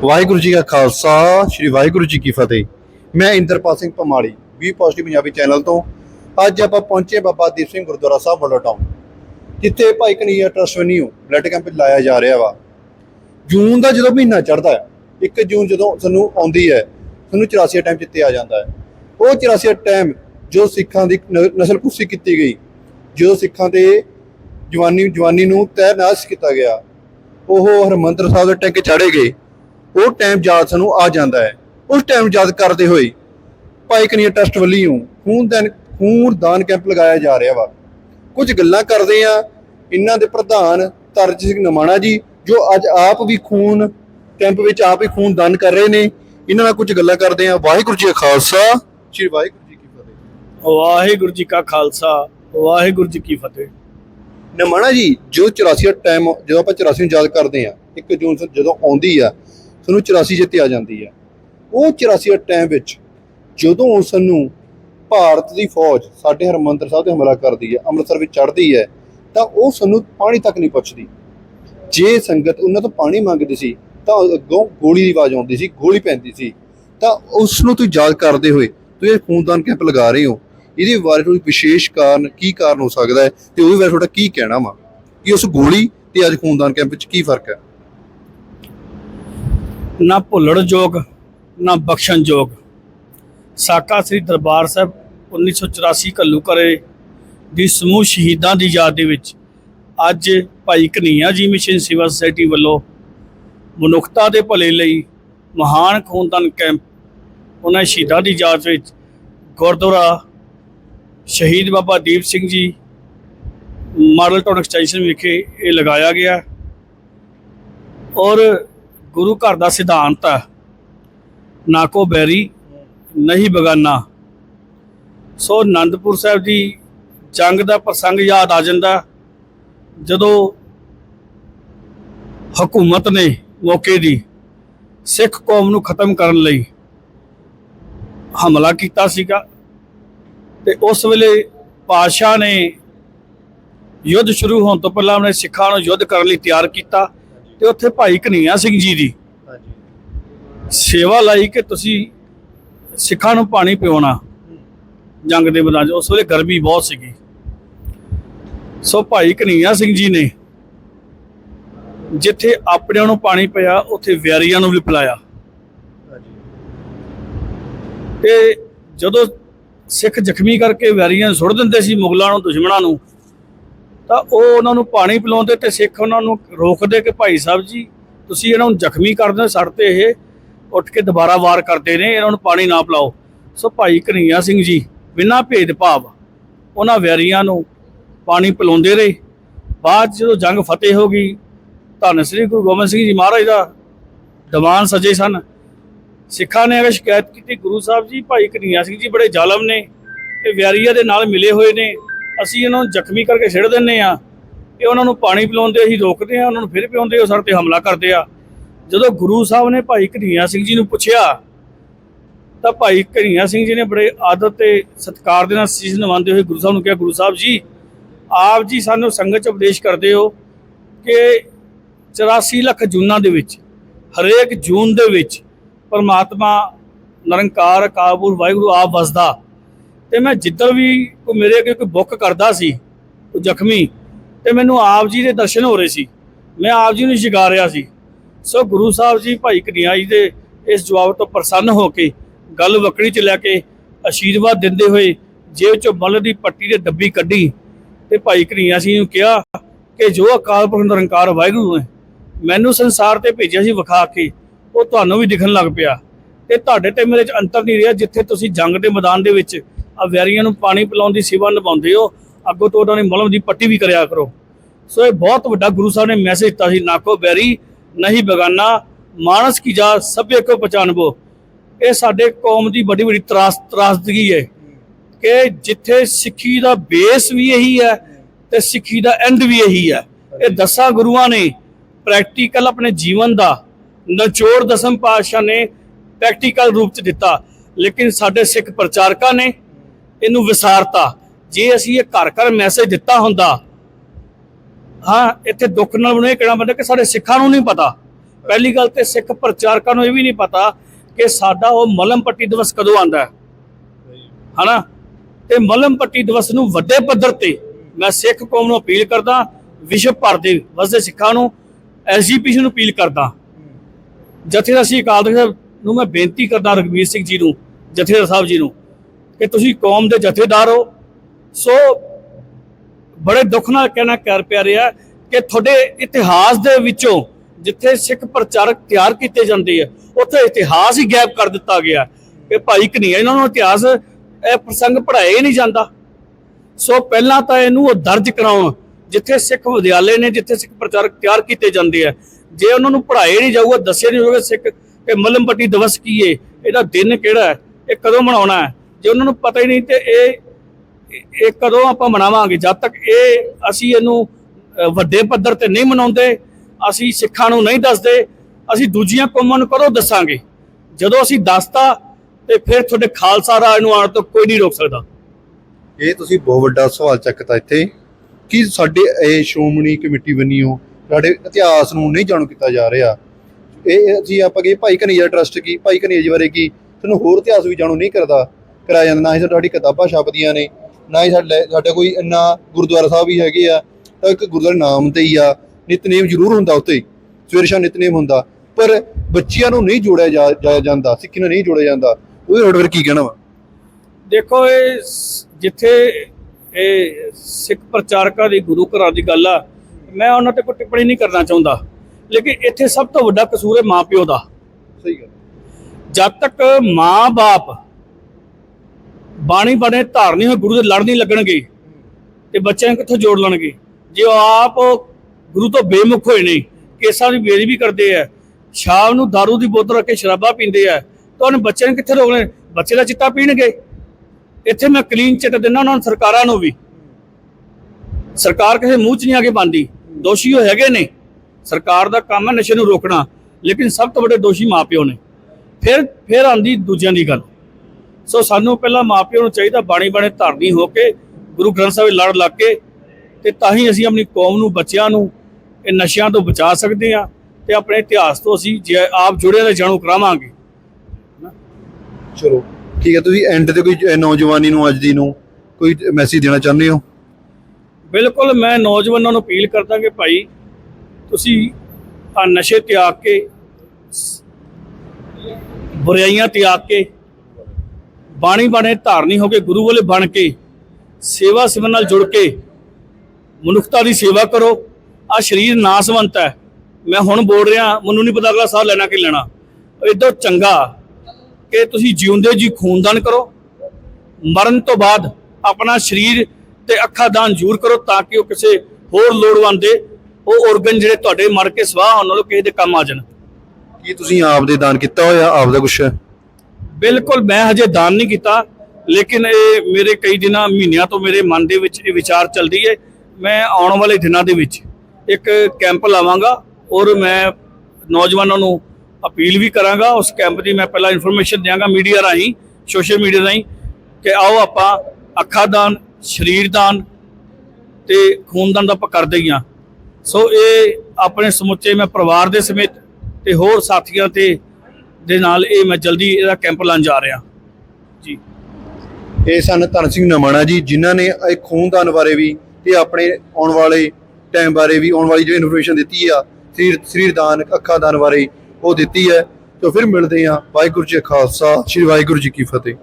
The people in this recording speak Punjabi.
ਵਾਹਿਗੁਰੂ ਜੀ ਕਾ ਖਾਲਸਾ, ਸ੍ਰੀ ਵਾਹਿਗੁਰੂ ਜੀ ਕੀ ਫਤਿਹ। ਮੈਂ Inderpal Singh Pamari V positive Punjabi channel ਤੋਂ। ਅੱਜ ਆਪਾਂ ਪਹੁੰਚੇ ਬਾਬਾ ਦੀਪ ਸਿੰਘ ਗੁਰਦੁਆਰਾ ਸਾਹਿਬ ਵੱਡਾ ਟਾਊਨ ਜਿੱਥੇ Bhai Kanhaiya trust venue blood camp ਲਾਇਆ ਜਾ ਰਿਹਾ ਵਾ। ਜੂਨ ਦਾ ਜਦੋਂ ਮਹੀਨਾ ਚੜ੍ਹਦਾ ਹੈ 1 ਜੂਨ ਜਦੋਂ ਸਾਨੂੰ ਆਉਂਦੀ ਹੈ, ਸਾਨੂੰ 84 ਟਾਈਮ ਚਿੱਤੇ ਆ ਜਾਂਦਾ ਹੈ। ਉਹ 84 ਟਾਈਮ ਜੋ ਸਿੱਖਾਂ ਦੀ ਨ- ਨਸਲ ਕੁਰਸੀ ਕੀਤੀ ਗਈ, ਜਦੋਂ ਸਿੱਖਾਂ ਦੇ ਜਵਾਨੀ ਜਵਾਨੀ ਨੂੰ ਤੈਨਾਤ ਕੀਤਾ ਗਿਆ, ਉਹ ਹਰਮੰਦਰ ਸਾਹਿਬ ਦੇ ਟੈਂਕ ਚਾੜੇ ਗਏ। ਉਹ ਟਾਈਮ ਯਾਦ ਸਾਨੂੰ ਆ ਜਾਂਦਾ ਹੈ। ਉਸ ਟਾਈਮ ਯਾਦ ਕਰਦੇ ਹੋਏ ਭਾਈ ਕਨੀਆ ਟਰਸਟ ਵੱਲੋਂ ਖੂਨਦਾਨ ਖੂਨਦਾਨ ਕੈਂਪ ਲਗਾਇਆ ਜਾ ਰਿਹਾ ਵਾ। ਕੁਝ ਗੱਲਾਂ ਕਰਦੇ ਆ ਇਹਨਾਂ ਦੇ ਪ੍ਰਧਾਨ ਤਰਜ ਸਿੰਘ ਨਮਾਣਾ ਜੀ ਜੋ ਅੱਜ ਆਪ ਵੀ ਖੂਨ ਕੈਂਪ ਵਿੱਚ ਆਪ ਹੀ ਖੂਨ ਦਾਨ ਕਰ ਰਹੇ ਨੇ। ਇਹਨਾਂ ਨਾਲ ਕੁਝ ਗੱਲਾਂ ਕਰਦੇ ਆ ਵਾਹਿਗੁਰੂ ਜੀ ਕਾ ਖਾਲਸਾ। ਸ੍ਰੀ ਵਾਹਿਗੁਰੂ ਜੀ ਕੀ ਫਤਿਹ। ਵਾਹਿਗੁਰੂ ਜੀ ਕਾ ਖਾਲਸਾ। ਵਾਹਿਗੁਰੂ ਜੀ ਕੀ ਫਤਿਹ। ਨਮਾਣਾ ਜੀ ਜੋ 84 ਟਾਈਮ ਜਦੋਂ ਆਪਾਂ 84 ਨੂੰ ਯਾਦ ਕਰਦੇ ਆ 1 ਜੂਨ ਜਦੋਂ ਆਉਂਦੀ ਆ ਸਾਨੂੰ 84 ਜਿੱਤੇ ਆ ਜਾਂਦੀ ਹੈ। ਉਹ 84 ਟਾਈਮ ਵਿੱਚ ਜਦੋਂ ਸਾਨੂੰ ਭਾਰਤ ਦੀ ਫੌਜ, ਸਾਡੇ ਹਰਮੰਦਰ ਸਾਹਿਬ ਤੇ ਹਮਲਾ ਕਰਦੀ ਹੈ, ਅੰਮ੍ਰਿਤਸਰ ਵਿੱਚ ਚੜ੍ਹਦੀ ਹੈ, ਤਾਂ ਉਹ ਸਾਨੂੰ ਪਾਣੀ ਤੱਕ ਨਹੀਂ ਪੁੱਛਦੀ। ਜੇ ਸੰਗਤ ਉਹਨਾਂ ਤੋਂ ਪਾਣੀ ਮੰਗਦੀ ਸੀ, ਤਾਂ ਅੱਗੋਂ ਗੋਲੀ ਦੀ ਆਵਾਜ਼ ਆਉਂਦੀ ਸੀ, ਗੋਲੀ ਪੈਂਦੀ ਸੀ। ਤਾਂ ਉਸ ਨੂੰ ਤੁਸੀਂ ਯਾਦ ਕਰਦੇ ਹੋਏ ਤੁਸੀਂ ਇਹ ਖੂਨਦਾਨ ਕੈਂਪ ਲਗਾ ਰਹੇ ਹੋ। ਇਹਦੇ ਬਾਰੇ ਕੋਈ ਵਿਸ਼ੇਸ਼ ਕਾਰਨ ਕੀ ਕਾਰਨ ਹੋ ਸਕਦਾ ਹੈ ਤੇ ਉਹਦੇ ਬਾਰੇ ਤੁਹਾਡਾ ਕੀ ਕਹਿਣਾ ਵਾ? ਕਿ ਉਸ ਗੋਲੀ ਤੇ ਅੱਜ ਖੂਨਦਾਨ ਕੈਂਪ ਵਿੱਚ ਕੀ ਫ਼ਰਕ ਹੈ? ਨਾ ਭੁੱਲਣ ਜੋਗ, ਨਾ ਬਖਸ਼ਣ ਜੋਗ। ਸਾਕਾ ਸ੍ਰੀ ਦਰਬਾਰ ਸਾਹਿਬ 1984 ਘੱਲੂ ਕਰੇ ਦੀ ਸਮੂਹ ਸ਼ਹੀਦਾਂ ਦੀ ਯਾਦ ਦੇ ਵਿੱਚ ਅੱਜ ਭਾਈ ਕਨਈਆ ਜੀ ਮਿਸ਼ਨ ਸਿਵਲ ਸੁਸਾਇਟੀ ਵੱਲੋਂ ਮਨੁੱਖਤਾ ਦੇ ਭਲੇ ਲਈ ਮਹਾਨ ਖੂਨਦਾਨ ਕੈਂਪ ਉਹਨਾਂ ਸ਼ਹੀਦਾਂ ਦੀ ਯਾਦ ਵਿੱਚ ਗੁਰਦੁਆਰਾ ਸ਼ਹੀਦ Baba Deep Singh ji model town extension ਵਿਖੇ ਇਹ ਲਗਾਇਆ ਗਿਆ। ਔਰ ਗੁਰੂ ਘਰ ਦਾ ਸਿਧਾਂਤ ਹੈ, ਨਾ ਕੋ ਬੈਰੀ, ਨਹੀਂ ਬਗਾਨਾ। ਸੋ ਆਨੰਦਪੁਰ ਸਾਹਿਬ ਦੀ ਜੰਗ ਦਾ ਪ੍ਰਸੰਗ ਯਾਦ ਆ ਜਾਂਦਾ। ਜਦੋਂ ਹਕੂਮਤ ਨੇ ਮੌਕੇ ਦੀ ਸਿੱਖ ਕੌਮ ਨੂੰ ਖਤਮ ਕਰਨ ਲਈ ਹਮਲਾ ਕੀਤਾ ਸੀਗਾ ਤੇ ਉਸ ਵੇਲੇ ਪਾਸ਼ਾ ਨੇ ਯੁੱਧ ਸ਼ੁਰੂ ਹੋਣ ਤੋਂ ਪਹਿਲਾਂ ਉਹਨੇ ਸਿੱਖਾਂ ਨੂੰ ਯੁੱਧ ਕਰਨ ਲਈ ਤਿਆਰ ਕੀਤਾ। ਤੇ ਉੱਥੇ ਭਾਈ ਕਨਈਆ ਸਿੰਘ ਜੀ ਦੀ। ਸੇਵਾ ਲਈ ਕਿ ਤੁਸੀਂ ਸਿੱਖਾਂ ਨੂੰ ਪਾਣੀ ਪਿਉਣਾ ਜੰਗ ਦੇ ਮੈਦਾਨ 'ਚ। ਉਸ ਵੇਲੇ ਗਰਮੀ ਬਹੁਤ ਸੀਗੀ। ਸੋ ਭਾਈ ਕਨਈਆ ਸਿੰਘ ਜੀ ਨੇ ਜਿੱਥੇ ਆਪਣਿਆਂ ਨੂੰ ਪਾਣੀ ਪਿਆ ਉੱਥੇ ਵੈਰੀਆਂ ਨੂੰ ਵੀ ਪਿਲਾਇਆ। ਤੇ ਜਦੋਂ ਸਿੱਖ ਜ਼ਖਮੀ ਕਰਕੇ ਵੈਰੀਆਂ ਨੂੰ ਸੁੱਟ ਦਿੰਦੇ ਸੀ ਮੁਗਲਾਂ ਨੂੰ ਦੁਸ਼ਮਣਾਂ ਨੂੰ ਤਾਂ ਉਹ ਉਹਨਾਂ ਨੂੰ ਪਾਣੀ ਪਿਲਾਉਂਦੇ ਤੇ ਸਿੱਖ ਉਹਨਾਂ ਨੂੰ ਰੋਕਦੇ ਕਿ ਭਾਈ ਸਾਹਿਬ ਜੀ, ਤੁਸੀਂ ਇਹਨਾਂ ਨੂੰ ਜ਼ਖਮੀ ਕਰਦੇ ਹੋ ਸੜ ਤੇ ਇਹ ਉੱਠ ਕੇ ਦੁਬਾਰਾ ਵਾਰ ਕਰਦੇ ਨੇ, ਇਹਨਾਂ ਨੂੰ ਪਾਣੀ ਨਾ ਪਿਲਾਓ। ਸੋ ਭਾਈ ਕਨਈਆ ਸਿੰਘ ਜੀ, ਬਿਨਾਂ ਭੇਦਭਾਵ ਉਹਨਾਂ ਵੈਰੀਆਂ ਨੂੰ ਪਾਣੀ ਪਿਲਾਉਂਦੇ ਰਹੇ। ਬਾਅਦ 'ਚ ਜਦੋਂ ਜੰਗ ਫਤਿਹ ਹੋ ਗਈ, ਧੰਨ ਸ੍ਰੀ ਗੁਰੂ ਗੋਬਿੰਦ ਸਿੰਘ ਜੀ ਮਹਾਰਾਜ ਦਾ ਦੀਵਾਨ ਸਜੇ ਸਨ। ਸਿੱਖਾਂ ਨੇ ਅਗਰ ਸ਼ਿਕਾਇਤ ਕੀਤੀ, ਗੁਰੂ ਸਾਹਿਬ ਜੀ, ਭਾਈ ਕਨਈਆ ਸਿੰਘ ਜੀ ਬੜੇ ਜ਼ਾਲਮ ਨੇ, ਇਹ ਵਿਆਰੀਆ ਦੇ ਨਾਲ ਮਿਲੇ ਹੋਏ ਨੇ। ਅਸੀਂ ਇਹਨਾਂ ਨੂੰ ਜ਼ਖਮੀ ਕਰਕੇ ਛੱਡ ਦਿੰਨੇ ਆ ਇਹ ਉਹਨਾਂ ਨੂੰ ਪਾਣੀ ਪਿਲਾਉਂਦੇ ਅਸੀਂ ਰੋਕਦੇ ਆ ਉਹਨਾਂ ਨੂੰ ਫਿਰ ਪਿਆਉਂਦੇ ਉਹ ਸਾਡੇ ਤੇ ਹਮਲਾ ਕਰਦੇ ਆ। ਜਦੋਂ ਗੁਰੂ ਸਾਹਿਬ ਨੇ ਭਾਈ ਕਨਈਆ ਸਿੰਘ ਜੀ ਨੂੰ ਪੁੱਛਿਆ, ਤਾਂ ਭਾਈ ਕਨਈਆ ਸਿੰਘ ਜੀ ਨੇ ਬੜੇ ਆਦਰ ਤੇ ਸਤਿਕਾਰ ਦੇ ਨਾਲ ਸੀਸ ਨਿਵਾਉਂਦੇ ਹੋਏ ਗੁਰੂ ਸਾਹਿਬ ਨੂੰ ਕਿਹਾ, ਗੁਰੂ ਸਾਹਿਬ ਜੀ, ਆਪ ਜੀ ਸਾਨੂੰ ਸੰਗਤ ਚ ਉਪਦੇਸ਼ ਕਰਦੇ ਹੋ ਕਿ 84 ਲੱਖ ਜੂਨਾਂ ਦੇ ਵਿੱਚ, ਹਰੇਕ ਜੂਨ ਦੇ ਵਿੱਚ ਪਰਮਾਤਮਾ ਨਿਰੰਕਾਰ ਕਾਬੂਲ ਵਾਹਿਗੁਰੂ ਆਪ ਵਸਦਾ। ਤੇ ਮੈਂ ਜਿੱਦਾਂ ਵੀ ਕੋਈ ਮੇਰੇ ਅੱਗੇ ਕੋਈ ਬੁੱਕ ਕਰਦਾ ਸੀ, ਕੋਈ ਜ਼ਖਮੀ, ਤੇ ਮੈਨੂੰ ਆਪ ਜੀ ਦੇ ਦਰਸ਼ਨ ਹੋ ਰਹੇ ਸੀ। ਮੈਂ ਆਪ ਜੀ ਨੂੰ ਸ਼ਿਕਾਰ ਰਿਹਾ ਸੀ। ਸੋ ਗੁਰੂ ਸਾਹਿਬ ਜੀ ਭਾਈ ਕਨਿਆ ਦੇ ਇਸ ਜਵਾਬ ਤੋਂ ਪ੍ਰਸੰਨ ਹੋ ਕੇ ਗੱਲ ਵਕੜੀ ਚ ਲੈ ਕੇ ਅਸ਼ੀਰਵਾਦ ਦਿੰਦੇ ਹੋਏ ਜੇਬ ਚੋਂ ਮਲ ਦੀ ਪੱਟੀ ਦੇ ਡੱਬੀ ਕੱਢੀ ਤੇ ਭਾਈ ਕਨਿਆ ਸਿੰਘ ਨੂੰ ਕਿਹਾ ਕਿ ਜੋ ਅਕਾਲ ਪੁਰਖ ਨਿਰੰਕਾਰ ਵਾਹਿਗੁਰੂ ਹੈ, ਮੈਨੂੰ ਸੰਸਾਰ ਤੇ ਭੇਜਿਆ ਸੀ ਵਿਖਾ ਕੇ, ਉਹ ਤੁਹਾਨੂੰ ਵੀ ਦਿਖਣ ਲੱਗ ਪਿਆ। ਤੇ ਤੁਹਾਡੇ ਤੇ ਮੇਰੇ ਚ ਅੰਤਰ ਨਹੀਂ ਰਿਹਾ ਜਿੱਥੇ ਤੁਸੀਂ ਜੰਗ ਦੇ ਮੈਦਾਨ ਦੇ ਵਿੱਚ ਆ ਵੈਰੀਆਂ ਨੂੰ ਪਾਣੀ ਪਿਲਾਉਣ ਦੀ ਸੇਵਾ ਨਿਭਾਉਂਦੇ ਹੋ। ਅੱਗੋਂ ਤੋਂ ਉਹਨਾਂ ਨੇ ਮਲਮ ਦੀ ਪੱਟੀ ਵੀ ਕਰਿਆ ਕਰੋ। ਸੋ ਇਹ ਬਹੁਤ ਵੱਡਾ ਗੁਰੂ ਸਾਹਿਬ ਨੇ ਮੈਸੇਜ ਦਿੱਤਾ ਸੀ ਨਾਕੋ ਬੈਰੀ ਨਹੀਂ ਬਗਾਨਾ, ਮਾਨਸ ਕੀ ਜਾ ਸਭੇ ਕੋ ਪਛਾਨਬੋ ਇਹ ਸਾਡੇ ਕੌਮ ਦੀ ਵੱਡੀ ਵੱਡੀ ਤਰਾਸ, ਤਰਾਸਦਗੀ ਹੈ ਕਿ ਜਿੱਥੇ ਸਿੱਖੀ ਦਾ ਬੇਸ ਵੀ ਇਹੀ ਹੈ ਤੇ ਸਿੱਖੀ ਦਾ ਐਂਡ ਵੀ ਇਹੀ ਹੈ। ਇਹ ਦਸਾਂ ਗੁਰੂਆਂ ਨੇ ਪ੍ਰੈਕਟੀਕਲ ਆਪਣੇ ਜੀਵਨ ਦਾ ਨਿਚੋੜ ਦਸਮ ਪਾਤਸ਼ਾਹ ਨੇ ਪ੍ਰੈਕਟੀਕਲ ਰੂਪ ਚ ਦਿੱਤਾ। ਲੇਕਿਨ ਸਾਡੇ ਸਿੱਖ ਪ੍ਰਚਾਰਕਾਂ ਨੇ ਇਹਨੂੰ ਵਿਸਾਰਤਾ। ਜੇ ਅਸੀਂ ਇਹ ਘਰ ਘਰ ਮੈਸੇਜ ਦਿੱਤਾ ਹੁੰਦਾ, ਹਾਂ, ਇੱਥੇ ਦੁੱਖ ਨਾਲ ਮੈਨੂੰ ਇਹ ਕਹਿਣਾ ਪੈਂਦਾ ਕਿ ਸਾਡੇ ਸਿੱਖਾਂ ਨੂੰ ਨਹੀਂ ਪਤਾ। ਪਹਿਲੀ ਗੱਲ ਤੇ ਸਿੱਖ ਪ੍ਰਚਾਰਕਾਂ ਨੂੰ ਇਹ ਵੀ ਨਹੀਂ ਪਤਾ ਕਿ ਸਾਡਾ ਉਹ ਮਲਮ ਪੱਟੀ ਦਿਵਸ ਕਦੋਂ ਆਂਦਾ ਹੈ। ਹਨਾ? ਤੇ ਮਲਮ ਪੱਟੀ ਦਿਵਸ ਨੂੰ ਵੱਡੇ ਪੱਧਰ ਤੇ ਮੈਂ ਸਿੱਖ ਕੌਮ ਨੂੰ ਅਪੀਲ ਕਰਦਾ, ਵਿਸ਼ਵ ਭਰ ਦੇ ਵਸਦੇ ਸਿੱਖਾਂ ਨੂੰ ਐਸਜੀਪੀਸੀ ਨੂੰ ਅਪੀਲ ਕਰਦਾ। ਜਥੇਦਾਰ ਸਿੰਘ ਅਕਾਲ ਤਖਤ ਸਾਹਿਬ ਨੂੰ ਮੈਂ ਬੇਨਤੀ ਕਰਦਾ ਰਗਵੀਰ ਸਿੰਘ ਜੀ ਨੂੰ, ਜਥੇਦਾਰ ਸਾਹਿਬ ਜੀ ਨੂੰ ਕਿ ਤੁਸੀਂ ਕੌਮ ਦੇ ਜਥੇਦਾਰ ਹੋ। ਸੋ ਬੜੇ ਦੁੱਖ ਨਾਲ ਕਹਿਣਾ ਕਰ ਪਿਆ ਰਿਹਾ ਕਿ ਤੁਹਾਡੇ ਇਤਿਹਾਸ ਦੇ ਵਿੱਚੋਂ ਜਿੱਥੇ ਸਿੱਖ ਪ੍ਰਚਾਰਕ ਤਿਆਰ ਕੀਤੇ ਜਾਂਦੇ ਆ, ਉੱਥੇ ਇਤਿਹਾਸ ਹੀ ਗਾਇਬ ਕਰ ਦਿੱਤਾ ਗਿਆ। ਕਿ ਭਾਈ ਕਨ੍ਹਈਆ ਇਹਨਾਂ ਨੂੰ ਇਤਿਹਾਸ, ਇਹ ਪ੍ਰਸੰਗ ਪੜ੍ਹਾਇਆ ਹੀ ਨਹੀਂ ਜਾਂਦਾ। ਸੋ ਪਹਿਲਾਂ ਤਾਂ ਇਹਨੂੰ ਉਹ ਦਰਜ ਕਰਾਉਣ, ਜਿੱਥੇ ਸਿੱਖ ਵਿਦਿਆਲੇ ਨੇ, ਜਿੱਥੇ ਸਿੱਖ ਪ੍ਰਚਾਰਕ ਤਿਆਰ ਕੀਤੇ ਜਾਂਦੇ ਆ। ਜੇ ਉਹਨਾਂ ਨੂੰ ਪੜ੍ਹਾਇਆ ਨਹੀਂ ਜਾਊਗਾ, ਦੱਸਿਆ ਨਹੀਂ ਜਾਊਗਾ ਸਿੱਖ ਕਿ ਮਲਮਪੱਟੀ ਦਿਵਸ ਕੀ ਏ, ਇਹਦਾ ਦਿਨ ਕਿਹੜਾ ਹੈ, ਇਹ ਕਦੋਂ ਮਨਾਉਣਾ ਹੈ। ਜੇ ਉਹਨਾਂ ਨੂੰ ਪਤਾ ਹੀ ਨਹੀਂ ਤੇ ਇਹ ਇਹ- ਕਦੋਂ ਆਪਾਂ ਮਨਾਵਾਂਗੇ? ਜਦ ਤੱਕ ਇਹ ਅਸੀਂ ਇਹਨੂੰ ਵੱਡੇ ਪੱਧਰ ਤੇ ਨਹੀਂ ਮਨਾਉਂਦੇ, ਅਸੀਂ ਸਿੱਖਾਂ ਨੂੰ ਨਹੀਂ ਦੱਸਦੇ, ਅਸੀਂ ਦੂਜੀਆਂ ਕੌਮਾਂ ਨੂੰ ਕਦੋਂ ਦੱਸਾਂਗੇ? ਜਦੋਂ ਅਸੀਂ ਦੱਸਤਾ ਤੇ ਫਿਰ ਤੁਹਾਡੇ ਖਾਲਸਾ ਰਾਜ ਨੂੰ ਆਉਣ ਤੋਂ ਕੋਈ ਨਹੀਂ ਰੋਕ ਸਕਦਾ। ਇਹ ਤੁਸੀਂ ਬਹੁਤ ਵੱਡਾ ਸਵਾਲ ਚੱਕਤਾ ਇੱਥੇ। ਕਿ ਸਾਡੇ ਇਹ ਸ਼੍ਰੋਮਣੀ ਕਮੇਟੀ ਬੰਨੀਓ ਸਾਡੇ ਇਤਿਹਾਸ ਨੂੰ ਨਹੀਂ ਜਾਣੂ ਕੀਤਾ ਜਾ ਰਿਹਾ? ਇਹ ਇਹ ਅਸੀਂ ਆਪਾਂ ਕਿ ਭਾਈ ਕਨਈਆ ਟਰਸਟ ਕੀ, ਭਾਈ ਕਨਈਆ ਜੀ ਬਾਰੇ ਕੀ? ਤੁਹਾਨੂੰ ਹੋਰ ਇਤਿਹਾਸ ਵੀ ਜਾਣੂ ਨਹੀਂ ਕਰਦਾ। ਕਰਾਇਆ ਜਾਂਦਾ ਨਾ ਹੀ ਸਾਡੀ ਕਿਤਾਬਾਂ ਛਪਦੀਆਂ ਨੇ ਨਾ ਹੀ ਸਾਡੇ ਸਾਡੇ ਕੋਈ ਇੰਨਾ ਗੁਰਦੁਆਰਾ ਸਾਹਿਬ ਵੀ ਹੈਗੇ ਆ ਤਾਂ ਇੱਕ ਗੁਰਦੁਆਰਾ ਨਾਮ ਤੇ ਹੀ ਆ ਨਿਤਨੇਮ ਜ਼ਰੂਰ ਹੁੰਦਾ ਉੱਤੇ ਸਵੇਰ ਸ਼ਾਮ ਨਿਤਨੇਮ ਹੁੰਦਾ ਪਰ ਬੱਚਿਆਂ ਨੂੰ ਨਹੀਂ ਜੋੜਿਆ ਜਾਇਆ ਜਾਂਦਾ ਸਿੱਖੀ ਨੂੰ ਨਹੀਂ ਜੋੜਿਆ ਜਾਂਦਾ ਉਹਦੇ ਹੋਰ ਫਿਰ ਕੀ ਕਹਿਣਾ ਵਾ? ਦੇਖੋ ਇਹ ਜਿੱਥੇ ਇਹ ਸਿੱਖ ਪ੍ਰਚਾਰਕਾਂ ਦੀ ਗੁਰੂ ਘਰਾਂ ਦੀ ਗੱਲ ਆ ਮੈਂ ਉਹਨਾਂ ਤੇ ਕੋਈ ਟਿੱਪਣੀ ਨਹੀਂ ਕਰਨਾ ਚਾਹੁੰਦਾ ਲੇਕਿਨ ਇੱਥੇ ਸਭ ਤੋਂ ਵੱਡਾ ਕਸੂਰ ਹੈ ਮਾਪਿਓ ਦਾ। ਸਹੀ ਗੱਲ। ਜਦ ਤੱਕ ਮਾਂ-ਬਾਪ ਬਾਣੀ ਬਣੇ ਧਾਰਨੀ ਹੋਏ, ਗੁਰੂ ਦੇ ਲੜ ਨਹੀਂ ਲੱਗਣਗੇ। ਤੇ ਬੱਚਿਆਂ ਨੂੰ ਕਿੱਥੋਂ ਜੋੜ ਲੈਣਗੇ? ਜੇ ਉਹ ਆਪ ਗੁਰੂ ਤੋਂ ਬੇਮੁਖ ਹੋਏ ਨੇ, ਕੇਸਾਂ ਦੀ ਬੇਰੀ ਵੀ ਕਰਦੇ ਆ, ਸ਼ਾਮ ਨੂੰ दारू ਦੀ ਬੋਤਲ ਰੱਖ ਕੇ ਸ਼ਰਾਬਾਂ ਪੀਂਦੇ ਆ, ਤਾਂ ਉਹਨੇ ਬੱਚਿਆਂ ਨੂੰ ਕਿੱਥੇ ਰੋਕ ਲੈਣ ਬੱਚੇ ਦਾ ਚਿੱਟਾ ਪੀਣਗੇ। ਇੱਥੇ ਮੈਂ ਕਲੀਨ ਚਿੱਟ ਦਿੰਦਾ ਉਹਨਾਂ ਨੂੰ, ਸਰਕਾਰਾਂ ਨੂੰ ਵੀ। ਸਰਕਾਰ ਕਿਸੇ ਮੂੰਹ 'ਚ ਨਹੀਂ ਆ ਕੇ ਬੰਦੀ ਦੋਸ਼ੀ ਉਹ ਹੈਗੇ ਨੇ। ਸਰਕਾਰ ਦਾ ਕੰਮ ਹੈ ਨਸ਼ੇ ਨੂੰ ਰੋਕਣਾ। ਲੇਕਿਨ ਸਭ ਤੋਂ ਵੱਡੇ ਦੋਸ਼ੀ ਮਾਪਿਓ ਨੇ। ਫਿਰ ਫਿਰ ਆਂਦੀ ਦੂਜਿਆਂ ਦੀ ਗੱਲ। ਸੋ ਸਾਨੂੰ ਪਹਿਲਾਂ ਮਾਪਿਓ ਨੂੰ ਚਾਹੀਦਾ ਬਾਣੀ ਬਾਣੇ ਧਾਰਨੀ ਹੋ ਕੇ ਗੁਰੂ ਗ੍ਰੰਥ ਸਾਹਿਬ ਲੜ ਲੱਗ ਕੇ ਤੇ ਤਾਂ ਹੀ ਅਸੀਂ ਆਪਣੀ ਕੌਮ ਨੂੰ ਬੱਚਿਆਂ ਨੂੰ ਇਹ ਨਸ਼ਿਆਂ ਤੋਂ ਬਚਾ ਸਕਦੇ ਹਾਂ ਤੇ ਆਪਣੇ ਇਤਿਹਾਸ ਤੋਂ ਅਸੀਂ ਜੇ ਆਪ ਜੁੜੇ ਦੇ ਜਾਣੂ ਕਰਾਵਾਂਗੇ। ਚਲੋ ਠੀਕ ਹੈ ਤੁਸੀਂ ਐਂਡ ਤੇ ਕੋਈ ਨੌਜਵਾਨੀ ਨੂੰ ਅੱਜ ਦੀ ਨੂੰ ਕੋਈ ਮੈਸੇਜ ਦੇਣਾ ਚਾਹੁੰਦੇ ਹੋ? ਬਿਲਕੁਲ ਮੈਂ ਨੌਜਵਾਨਾਂ ਨੂੰ ਅਪੀਲ ਕਰਦਾ ਕਿ ਭਾਈ ਤੁਸੀਂ ਆ ਨਸ਼ੇ ਤਿਆਗ ਕੇ ਬੁਰਾਈਆਂ ਤਿਆਗ ਕੇ ਬਾਣੀ ਬਾਣੇ ਧਾਰਨੀ ਹੋ ਕੇ ਗੁਰੂ ਵਾਲੇ ਬਣ ਕੇ, ਸੇਵਾ ਸਿਮਰਨ ਨਾਲ ਜੁੜ ਕੇ, ਮਨੁੱਖਤਾ ਦੀ ਸੇਵਾ ਕਰੋ। ਆ ਸਰੀਰ ਨਾਸਵੰਤ ਹੈ। ਮੈਂ ਹੁਣ ਬੋਲ ਰਿਹਾ, ਮੈਨੂੰ ਨਹੀਂ ਪਤਾ ਅਗਲਾ ਸਾਹ ਲੈਣਾ ਕਿ ਲੈਣਾ। ਇਦੋਂ ਚੰਗਾ ਕਿ ਤੁਸੀਂ ਜਿਉਂਦੇ ਜੀ, ਖੂਨਦਾਨ ਕਰੋ। ਮਰਨ ਤੋਂ ਬਾਅਦ ਆਪਣਾ ਸਰੀਰ ਤੇ ਅੱਖਾਂ ਦਾਨ ਜ਼ਰੂਰ ਕਰੋ ਤਾਂ ਕਿ ਉਹ ਕਿਸੇ ਹੋਰ ਲੋੜਵੰਦ ਦੇ, ਉਹ ਔਰਗਨ ਜਿਹੜੇ ਤੁਹਾਡੇ ਮਰ ਕੇ ਸਵਾਹ ਹੋਣ ਨਾਲੋਂ ਕਿਸੇ ਦੇ ਕੰਮ ਆ ਜਾਣ। ਕੀ ਤੁਸੀਂ ਆਪ ਦੇ ਦਾਨ ਕੀਤਾ ਹੋਇਆ, ਆਪ ਦਾ ਕੁਛ? ਬਿਲਕੁਲ ਮੈਂ ਹਜੇ ਦਾਨ ਨਹੀਂ ਕੀਤਾ, ਲੇਕਿਨ ਇਹ ਮੇਰੇ ਕਈ ਦਿਨਾਂ, ਮਹੀਨਿਆਂ ਤੋਂ ਮੇਰੇ ਮਨ ਦੇ ਵਿੱਚ ਇਹ ਵਿਚਾਰ ਚੱਲਦੀ ਹੈ ਮੈਂ ਆਉਣ ਵਾਲੇ ਦਿਨਾਂ ਦੇ ਵਿੱਚ ਇੱਕ ਕੈਂਪ ਲਾਵਾਂਗਾ ਔਰ ਮੈਂ ਨੌਜਵਾਨਾਂ ਨੂੰ ਅਪੀਲ ਵੀ ਕਰਾਂਗਾ। ਉਸ ਕੈਂਪ ਦੀ ਮੈਂ ਪਹਿਲਾਂ ਇਨਫੋਰਮੇਸ਼ਨ ਦਿਆਂਗਾ ਮੀਡੀਆ ਰਾਹੀਂ, ਸੋਸ਼ਲ ਮੀਡੀਆ ਰਾਹੀਂ ਕਿ ਆਓ ਆਪਾਂ ਅੱਖਾਂ ਦਾਨ, ਸਰੀਰ ਦਾਨ ਤੇ ਖੂਨਦਾਨ ਦਾ ਆਪਾਂ ਕਰਦੇ ਹੀ ਹਾਂ ਸੋ ਇਹ ਆਪਣੇ ਸਮੁੱਚੇ ਮੈਂ ਪਰਿਵਾਰ ਦੇ ਸਮੇਤ ਤੇ ਹੋਰ ਸਾਥੀਆਂ ਤੇ ਦੇ ਨਾਲ ਇਹ ਮੈਂ ਜਲਦੀ ਇਹਦਾ ਕੈਂਪ ਲਾਉਣ ਜਾ ਰਿਹਾ। ਜੀ। ਇਹ ਸਨ ਧਨ ਸਿੰਘ ਨਮਾਣਾ ਜੀ, ਜਿਨ੍ਹਾਂ ਨੇ ਇਹ ਖੂਨਦਾਨ ਬਾਰੇ ਵੀ ਤੇ ਆਪਣੇ ਆਉਣ ਵਾਲੇ ਟਾਈਮ ਬਾਰੇ ਵੀ, ਆਉਣ ਵਾਲੀ ਜੋ ਇਨਫੋਰਮੇਸ਼ਨ ਦਿੱਤੀ ਆ, ਸਰੀਰ ਸਰੀਰ ਦਾਨ, ਅੱਖਾਂ ਦਾਨ ਬਾਰੇ ਉਹ ਦਿੱਤੀ ਹੈ। ਤਾਂ ਫਿਰ ਮਿਲਦੇ ਆ ਵਾਹਿਗੁਰੂ ਜੀ ਕਾ ਖਾਲਸਾ, ਸ੍ਰੀ ਵਾਹਿਗੁਰੂ ਜੀ ਕੀ ਫਤਿਹ।